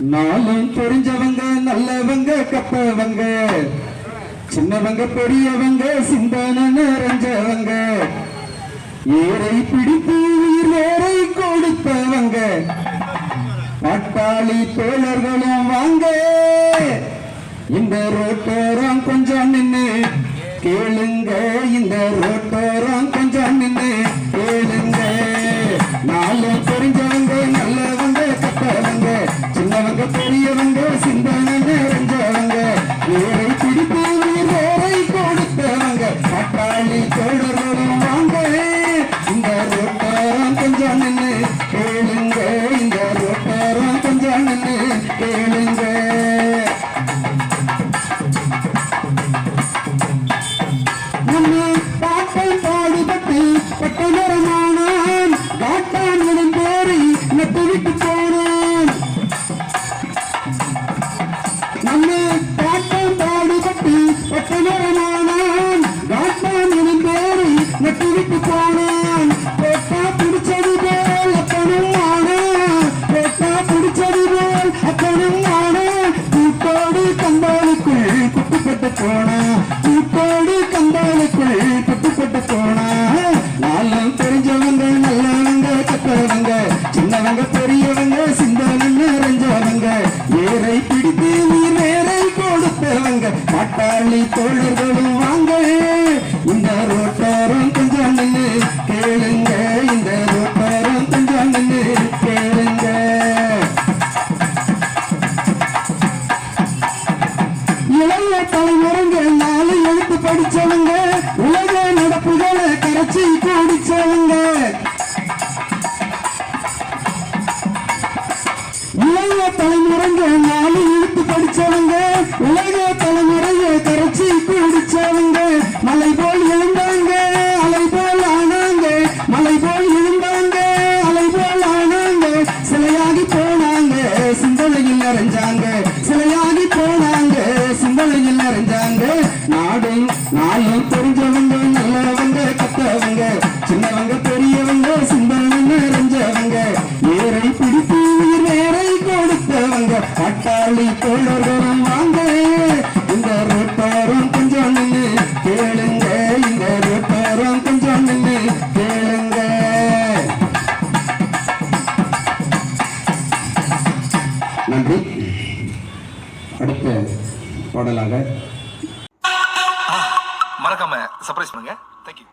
நாளும் தெரிஞ்சவங்க நல்லவங்க கப்பவங்க. சின்னவங்க பெரியவங்க சிந்தனை நிறைஞ்சவங்க. ஏரை பிடித்து உயிர் வேரை கொடுத்தவங்க பட்டாளி தோழர்களும் வாங்க. இந்த ரோட்டோரம் கொஞ்சம் நின்னு கேளுங்க. விட்டு போனான் நம்ம பாட்டம் பாடுபட்டு பட்ட மரமானான் காட்டான் நட்டு விட்டு போனான் பாட்டாளி தொழில்களும் வாங்க. இந்த ரோட்டோரம் கொஞ்சம் கேளுங்க இந்த ரோட்டோரம் கொஞ்சம் கேளுங்க. இளைய தலைமுறைங்க நாலு எழுத்து படிச்சவங்க உலக நடப்புகளை கரைச்சி குடிச்சவங்க. இளைய தலைமுறைங்க நாலு எழுத்து படிச்சவங்க உலக தலைமுறையை தக்காளி பட்டாளி வாங்க. இந்த ரெப்பரும் கொஞ்சம் நின்று கேளுங்க. இந்த ரெப்பரும் கொஞ்சம் நின்று கேளுங்க. நன்றி. அடுத்த பாடலாக. மறக்காம சர்ப்ரைஸ் பண்ணுங்க. தேங்க்யூ